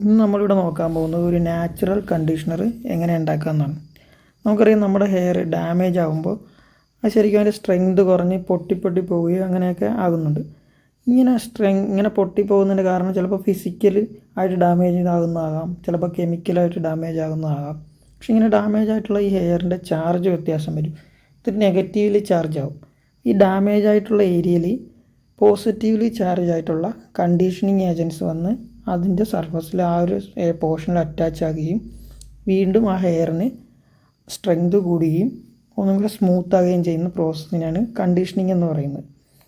ഇന്ന് നമ്മളിവിടെ നോക്കാൻ പോകുന്നത് ഒരു നാച്ചുറൽ കണ്ടീഷണർ എങ്ങനെ ഉണ്ടാക്കാമെന്നാണ്. നമുക്കറിയാം നമ്മുടെ ഹെയർ ഡാമേജ് ആകുമ്പോൾ അത് ശരിക്കും അതിന്റെ സ്ട്രെങ്ത് കുറഞ്ഞ് പൊട്ടി പൊട്ടി പോവുകയോ അങ്ങനെയൊക്കെ ആകുന്നുണ്ട്. ഇങ്ങനെ സ്ട്രെങ് ഇങ്ങനെ പൊട്ടി പോകുന്നതിന്റെ കാരണം ചിലപ്പോൾ ഫിസിക്കൽ ആയിട്ട് ഡാമേജ് ആകുന്നതാകാം ചിലപ്പോൾ കെമിക്കലായിട്ട് ഡാമേജ് ആകുന്നതാകാം. പക്ഷെ ഇങ്ങനെ ഡാമേജ് ആയിട്ടുള്ള ഈ ഹെയറിന്റെ ചാർജ് വ്യത്യാസം വരും. ഇത് നെഗറ്റീവ്ലി ചാർജ് ആവും. ഈ ഡാമേജ് ആയിട്ടുള്ള ഏരിയയിൽ പോസിറ്റീവ്ലി ചാർജ് ആയിട്ടുള്ള കണ്ടീഷനിങ് ഏജൻസ് വന്ന് അതിന്റെ സർഫസിൽ ആ ഒരു പോർഷനിൽ അറ്റാച്ച് ആകുകയും വീണ്ടും ആ ഹെയറിന് സ്ട്രെങ്ത് കൂടുകയും ഒന്നും കൂടെ സ്മൂത്ത് ആകുകയും ചെയ്യുന്ന പ്രോസസ്സിനാണ് കണ്ടീഷനിങ് എന്ന് പറയുന്നത്.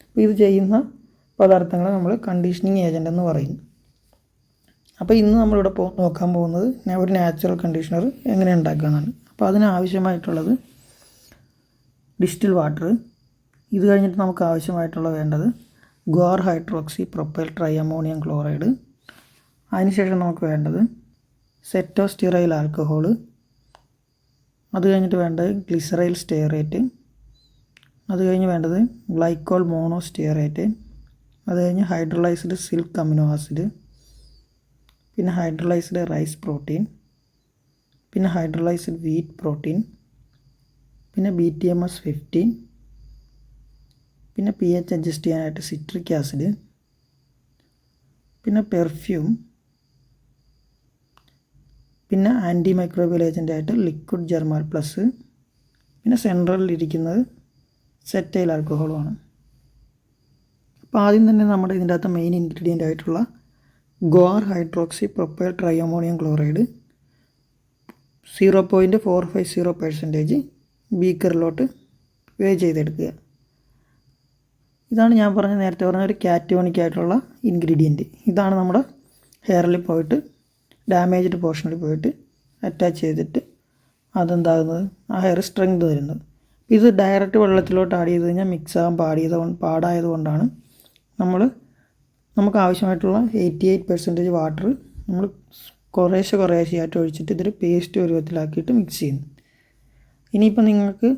അപ്പോൾ ഇത് ചെയ്യുന്ന പദാർത്ഥങ്ങളെ നമ്മൾ കണ്ടീഷനിങ് ഏജന്റ് എന്ന് പറയുന്നു അപ്പോൾ ഇന്ന് നമ്മളിവിടെ പോ നോക്കാൻ പോകുന്നത് ഒരു നാച്ചുറൽ കണ്ടീഷണർ എങ്ങനെ ഉണ്ടാക്കുക എന്നാണ് അപ്പോൾ അതിനാവശ്യമായിട്ടുള്ളത് ഡിസ്റ്റിൽ വാട്ടർ ഇത് കഴിഞ്ഞിട്ട് നമുക്ക് ആവശ്യമായിട്ടുള്ള വേണ്ടത് guar hydroxy propyl tri ammonium chloride അതിനുശേഷം നമുക്ക് വേണ്ടത് സെറ്റോസ്റ്റിറൈൽ ആൽക്കഹോൾ അത് കഴിഞ്ഞിട്ട് വേണ്ടത് ഗ്ലിസറൈൽ സ്റ്റെയറേറ്റ്. അത് കഴിഞ്ഞ് വേണ്ടത് ഗ്ലൈക്കോൾ മോണോ സ്റ്റെയറേറ്റ് അത് കഴിഞ്ഞ് ഹൈഡ്രലൈസ്ഡ് സിൽക്ക് അമിനോ ആസിഡ്. പിന്നെ ഹൈഡ്രലൈസ്ഡ് റൈസ് പ്രോട്ടീൻ. പിന്നെ ഹൈഡ്രലൈസ്ഡ് വീറ്റ് പ്രോട്ടീൻ. പിന്നെ B T M S fifteen. പിന്നെ പി എച്ച് അഡ്ജസ്റ്റ് ചെയ്യാനായിട്ട് സിട്രിക് ആസിഡ്. പിന്നെ പെർഫ്യൂം. പിന്നെ ആന്റി മൈക്രോബിയൽ ഏജന്റായിട്ട് ലിക്വിഡ് ജെർമാൽ പ്ലസ് പിന്നെ സെൻട്രലിൽ ഇരിക്കുന്നത് സെറ്റൈൽ ആൽക്കഹോളുമാണ് അപ്പോൾ ആദ്യം തന്നെ നമ്മുടെ ഇതിന്റെ അകത്ത് മെയിൻ ഇൻഗ്രീഡിയന്റ് ആയിട്ടുള്ള guar hydroxy propyl triammonium chloride zero point four five zero percentage ബീക്കറിലോട്ട് weigh ചെയ്തെടുക്കുക. ഇതാണ് ഞാൻ പറഞ്ഞ നേരത്തെ പറഞ്ഞ ഒരു കാറ്റോണിക് ആയിട്ടുള്ള ഇൻഗ്രീഡിയന്റ് ഇതാണ് നമ്മുടെ ഹെയറിൽ പോയിട്ട് ഡാമേജ്ഡ് പോർഷനിൽ പോയിട്ട് അറ്റാച്ച് ചെയ്തിട്ട് അതെന്താകുന്നത്? ആ ഹെയർ സ്ട്രെങ്ത് തരുന്നത് ഇത് ഡയറക്റ്റ് വെള്ളത്തിലോട്ട് ആഡ് ചെയ്ത് കഴിഞ്ഞാൽ മിക്സ് ആകാൻ പാടിയത് പാടായത് കൊണ്ടാണ് നമ്മൾ നമുക്ക് ആവശ്യമായിട്ടുള്ള എയ്റ്റി എയ്റ്റ് പെർസെന്റേജ് വാട്ടർ നമ്മൾ കുറേശ്ശെ കുറേശ്ശെയായിട്ട് ഒഴിച്ചിട്ട് ഇതൊരു പേസ്റ്റ് പരുവത്തിലാക്കിയിട്ട് മിക്സ് ചെയ്യുന്നു. ഇനിയിപ്പോൾ നിങ്ങൾക്ക്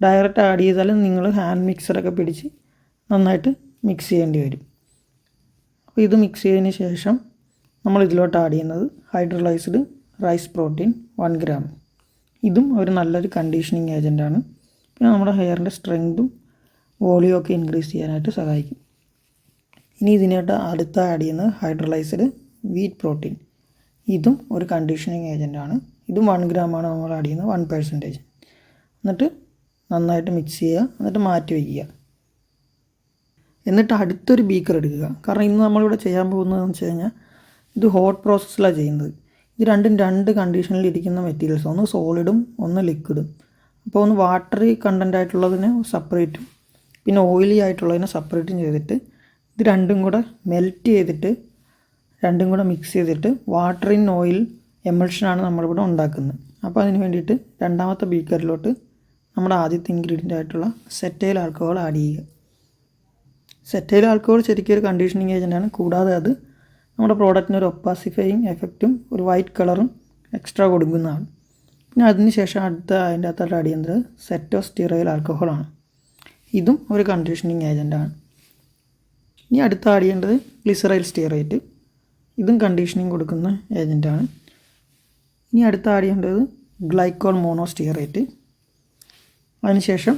ഡയറക്റ്റ് ആഡ് ചെയ്താലും നിങ്ങൾ ഹാൻഡ് മിക്സറൊക്കെ പിടിച്ച് നന്നായിട്ട് മിക്സ് ചെയ്യേണ്ടി വരും. അപ്പോൾ ഇത് മിക്സ് ചെയ്തതിന് ശേഷം നമ്മൾ ഇതിലോട്ട് ആഡ് ചെയ്യുന്നത് hydrolysed rice protein one gram ഇതും ഒരു നല്ലൊരു കണ്ടീഷനിങ് ഏജന്റാണ് പിന്നെ നമ്മുടെ ഹെയറിന്റെ സ്ട്രെങ്തും വോളിയം ഒക്കെ ഇൻക്രീസ് ചെയ്യാനായിട്ട് സഹായിക്കും. ഇനി ഇതിനായിട്ട് അടുത്ത ആഡ് ചെയ്യുന്നത് ഹൈഡ്രലൈസ്ഡ് വീറ്റ് പ്രോട്ടീൻ ഇതും ഒരു കണ്ടീഷനിങ് ഏജന്റാണ് ഇതും വൺ ആണ് നമ്മൾ ആഡ് ചെയ്യുന്നത് വൺ പെർസെന്റേജ് എന്നിട്ട് നന്നായിട്ട് മിക്സ് ചെയ്യുക എന്നിട്ട് മാറ്റി വയ്ക്കുക. എന്നിട്ട് അടുത്തൊരു ബീക്കർ എടുക്കുക. കാരണം ഇന്ന് നമ്മളിവിടെ ചെയ്യാൻ പോകുന്നതെന്ന് വെച്ച് കഴിഞ്ഞാൽ ഇത് ഹോട്ട് പ്രോസസ്സിലാണ് ചെയ്യുന്നത്. ഇത് രണ്ടും രണ്ട് കണ്ടീഷനിൽ ഇരിക്കുന്ന മെറ്റീരിയൽസ് ഒന്ന് സോളിഡും ഒന്ന് ലിക്വിഡും അപ്പോൾ ഒന്ന് വാട്ടറി കണ്ടന്റ് ആയിട്ടുള്ളതിന് സെപ്പറേറ്റും പിന്നെ ഓയിലി ആയിട്ടുള്ളതിനെ സെപ്പറേറ്റും ചെയ്തിട്ട് ഇത് രണ്ടും കൂടെ മെൽറ്റ് ചെയ്തിട്ട് രണ്ടും കൂടെ മിക്സ് ചെയ്തിട്ട് വാട്ടർ ഇൻ ഓയിൽ എമൾഷനാണ് നമ്മളിവിടെ ഉണ്ടാക്കുന്നത്. അപ്പോൾ അതിന് വേണ്ടിയിട്ട് രണ്ടാമത്തെ ബീക്കറിലോട്ട് നമ്മുടെ ആദ്യത്തെ ഇൻഗ്രീഡിയന്റ് ആയിട്ടുള്ള സെറ്റൈൽ ആൽക്കഹോൾ ആഡ് ചെയ്യുക. സെറ്റൈൽ ആൽക്കഹോൾ ശരിക്കും ഒരു കണ്ടീഷനിങ് ഏജന്റാണ് കൂടാതെ അത് നമ്മുടെ പ്രോഡക്റ്റിന് ഒരു ഒപ്പാസിഫൈയിങ് എഫക്റ്റും ഒരു വൈറ്റ് കളറും എക്സ്ട്രാ കൊടുക്കുന്നതാണ്. പിന്നെ അതിനുശേഷം അടുത്ത അതിന്റെ അകത്തോട്ട് ആഡ് ചെയ്യുന്നത് സെറ്റോസ്റ്റിറൈൽ ആൽക്കഹോളാണ് ഇതും ഒരു കണ്ടീഷനിങ് ഏജന്റാണ് ഇനി അടുത്ത ആഡ് ചെയ്യേണ്ടത് ഗ്ലിസറൈൽ സ്റ്റീറേറ്റ് ഇതും കണ്ടീഷനിങ് കൊടുക്കുന്ന ഏജന്റാണ് ഇനി അടുത്ത ആഡ് ചെയ്യേണ്ടത് ഗ്ലൈക്കോൾ മോണോ സ്റ്റീറേറ്റ് അതിനുശേഷം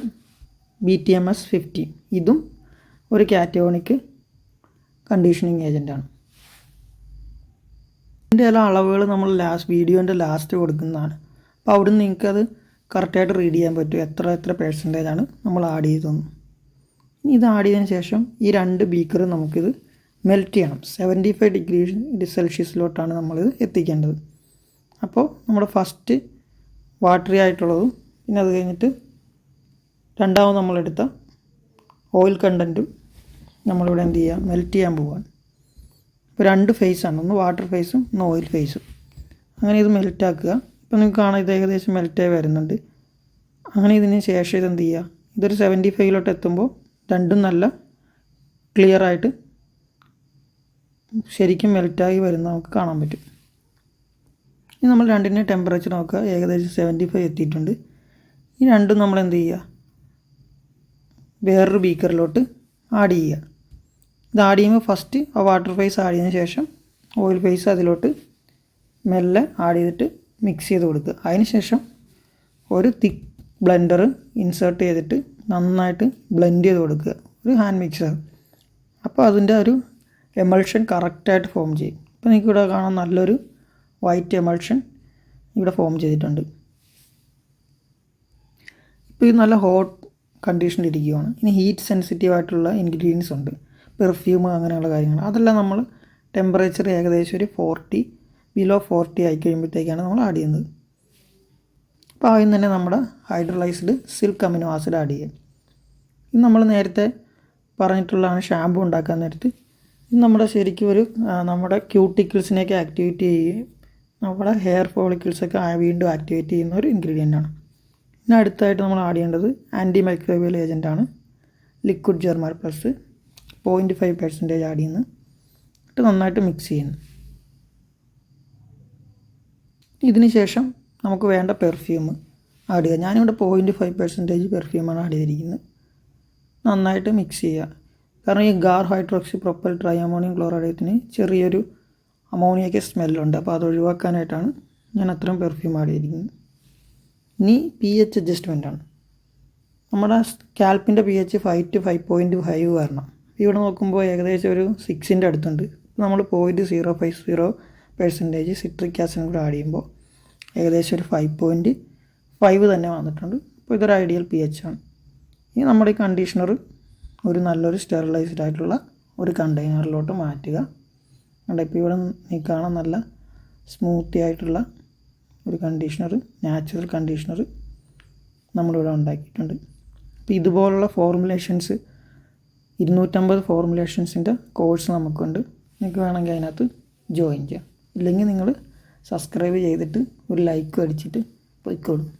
B T M S fifty ഇതും ഒരു കാറ്റഗോണിക്ക് കണ്ടീഷനിങ് ഏജന്റാണ് ഇതിന്റെ എല്ലാ അളവുകൾ നമ്മൾ ലാസ്റ്റ് വീഡിയോന്റെ ലാസ്റ്റ് കൊടുക്കുന്നതാണ്. അപ്പോൾ അവിടെ നിന്ന് നിങ്ങൾക്കത് കറക്റ്റായിട്ട് റീഡ് ചെയ്യാൻ പറ്റും. എത്ര എത്ര പേഴ്സന്റേജ് ആണ് നമ്മൾ ആഡ് ചെയ്തതെന്ന്. ഇനി ഇത് ആഡ് ചെയ്തതിന് ശേഷം ഈ രണ്ട് ബീക്കർ നമുക്കിത് മെൽറ്റ് ചെയ്യണം. സെവന്റി ഫൈവ് ഡിഗ്രി സെൽഷ്യസിലോട്ടാണ് നമ്മളിത് എത്തിക്കേണ്ടത്. അപ്പോൾ നമ്മുടെ ഫസ്റ്റ് വാട്ടറി ആയിട്ടുള്ളതും പിന്നെ അത് കഴിഞ്ഞിട്ട് രണ്ടാമത് നമ്മളെടുത്ത ഓയിൽ കണ്ടന്റും നമ്മളിവിടെ എന്ത് ചെയ്യുക മെൽറ്റ് ചെയ്യാൻ പോവാണ്. ഇപ്പോൾ രണ്ട് ഫേസാണ് ഒന്ന് വാട്ടർ ഫേസും ഒന്ന് ഓയിൽ ഫേസും അങ്ങനെ ഇത് മെൽറ്റ് ആക്കുക. ഇപ്പോൾ നിങ്ങൾക്ക് കാണാം ഇത് ഏകദേശം മെൽറ്റായി വരുന്നുണ്ട്. അങ്ങനെ ഇതിന് ശേഷം ഇതെന്ത് ചെയ്യുക? ഇതൊരു സെവന്റി ഫൈവിലോട്ട് എത്തുമ്പോൾ രണ്ടും നല്ല ക്ലിയർ ആയിട്ട് ശരിക്കും മെൽറ്റായി വരുന്ന നമുക്ക് കാണാൻ പറ്റും. ഇനി നമ്മൾ രണ്ടിന്റെ ടെമ്പറേച്ചർ നോക്കുക. ഏകദേശം സെവന്റി ഫൈവ് എത്തിയിട്ടുണ്ട്. ഈ രണ്ടും നമ്മൾ എന്ത് ചെയ്യുക? വേറൊരു ബീക്കറിലോട്ട് ആഡ് ചെയ്യുക. ഇത് ആഡ് ചെയ്യുമ്പോൾ ഫസ്റ്റ് ആ വാട്ടർ ഫേസ് ആഡ് ചെയ്തതിന് ശേഷം ഓയിൽ ഫേസ് അതിലോട്ട് മെല്ലെ ആഡ് ചെയ്തിട്ട് മിക്സ് ചെയ്ത് കൊടുക്കുക. അതിന് ശേഷം ഒരു തിക്ക് ബ്ലെൻഡർ ഇൻസേർട്ട് ചെയ്തിട്ട് നന്നായിട്ട് ബ്ലെൻഡ് ചെയ്ത് കൊടുക്കുക. ഒരു ഹാൻഡ് മിക്സർ അപ്പോൾ അതിന്റെ ഒരു എമൾഷൻ കറക്റ്റായിട്ട് ഫോം ചെയ്യും. ഇപ്പോൾ നിങ്ങൾക്ക് ഇവിടെ കാണാൻ നല്ലൊരു വൈറ്റ് എമൾഷൻ ഇവിടെ ഫോം ചെയ്തിട്ടുണ്ട്. ഇപ്പോൾ ഇത് നല്ല ഹോട്ട് കണ്ടീഷനിൽ ഇരിക്കുകയാണ് ഇനി ഹീറ്റ് സെൻസിറ്റീവ് ആയിട്ടുള്ള ഇൻഗ്രീഡിയൻസ് ഉണ്ട്. പെർഫ്യൂം അങ്ങനെയുള്ള കാര്യങ്ങൾ അതെല്ലാം നമ്മൾ ടെമ്പറേച്ചർ ഏകദേശം ഒരു ഫോർട്ടി ബിലോ ഫോർട്ടി ആയി കഴിയുമ്പോഴത്തേക്കാണ് നമ്മൾ ആഡ് ചെയ്യുന്നത്. അപ്പോൾ ആദ്യം തന്നെ നമ്മുടെ hydrolysed silk amino acid add ചെയ്യുക ഇത് നമ്മൾ നേരത്തെ പറഞ്ഞിട്ടുള്ളതാണ് ഷാമ്പു ഉണ്ടാക്കാൻ നേരത്ത്. ഇത് നമ്മുടെ ശരിക്കും ഒരു നമ്മുടെ ക്യൂട്ടിക്കിൾസിനെയൊക്കെ ആക്ടിവേറ്റ് ചെയ്യുകയും നമ്മുടെ ഹെയർ ഫോളിക്കിൾസൊക്കെ വീണ്ടും ആക്ടിവേറ്റ് ചെയ്യുന്ന ഒരു ഇൻഗ്രീഡിയന്റ് ആണ്. പിന്നെ അടുത്തായിട്ട് നമ്മൾ ആഡ് ചെയ്യേണ്ടത് anti microbial ഏജന്റാണ് liquid Germall plus point five percentage add ചെയ്യുന്നു. എന്നിട്ട് നന്നായിട്ട് മിക്സ് ചെയ്യുന്നു. ഇതിന് ശേഷം നമുക്ക് വേണ്ട പെർഫ്യൂം ആഡ് ചെയ്യുക. ഞാനിവിടെ പോയിന്റ് ഫൈവ് പെർസെന്റേജ് പെർഫ്യൂമാണ് ആഡ് ചെയ്തിരിക്കുന്നത്. നന്നായിട്ട് മിക്സ് ചെയ്യുക. കാരണം ഈ guar hydroxy propyl tri ammonium ക്ലോറൈഡത്തിന് ചെറിയൊരു അമോണിയൊക്കെ സ്മെല്ലുണ്ട് അപ്പോൾ അത് ഒഴിവാക്കാനായിട്ടാണ് ഞാൻ അത്രയും പെർഫ്യൂം ആഡ് ചെയ്തിരിക്കുന്നത്. ഇനി പി എച്ച് അഡ്ജസ്റ്റ്മെന്റ് ആണ്. നമ്മുടെ സ്കാൽപ്പിന്റെ P H five to five point five വരണം. ഇവിടെ നോക്കുമ്പോൾ ഏകദേശം ഒരു സിക്സിന്റെ അടുത്തുണ്ട്. നമ്മൾ point zero five zero percentage citric acid കൂടെ ആഡ് ചെയ്യുമ്പോൾ ഏകദേശം ഒരു ഫൈവ് പോയിന്റ് ഫൈവ് തന്നെ വന്നിട്ടുണ്ട്. അപ്പോൾ ഇതൊരു ഐഡിയൽ പി എച്ച് ആണ്. ഇനി നമ്മുടെ ഈ കണ്ടീഷണർ ഒരു നല്ലൊരു സ്റ്റെറിലൈസ്ഡ് ആയിട്ടുള്ള ഒരു കണ്ടെയ്നറിലോട്ട് മാറ്റുക. കണ്ട ഇപ്പോൾ ഇവിടെ നീ കാണാൻ നല്ല സ്മൂത്തി ആയിട്ടുള്ള ഒരു കണ്ടീഷണർ നാച്ചുറൽ കണ്ടീഷണർ നമ്മളിവിടെ ഉണ്ടാക്കിയിട്ടുണ്ട്. അപ്പോൾ ഇതുപോലുള്ള ഫോർമുലേഷൻസ് ഇരുന്നൂറ്റമ്പത് ഫോർമുലേഷൻസിന്റെ കോഴ്സ് നമുക്കുണ്ട്. നിങ്ങൾക്ക് വേണമെങ്കിൽ അതിനകത്ത് ജോയിൻ ചെയ്യാം. ഇല്ലെങ്കിൽ നിങ്ങൾ സബ്സ്ക്രൈബ് ചെയ്തിട്ട് ഒരു ലൈക്ക് അടിച്ചിട്ട് പോയിക്കോളും.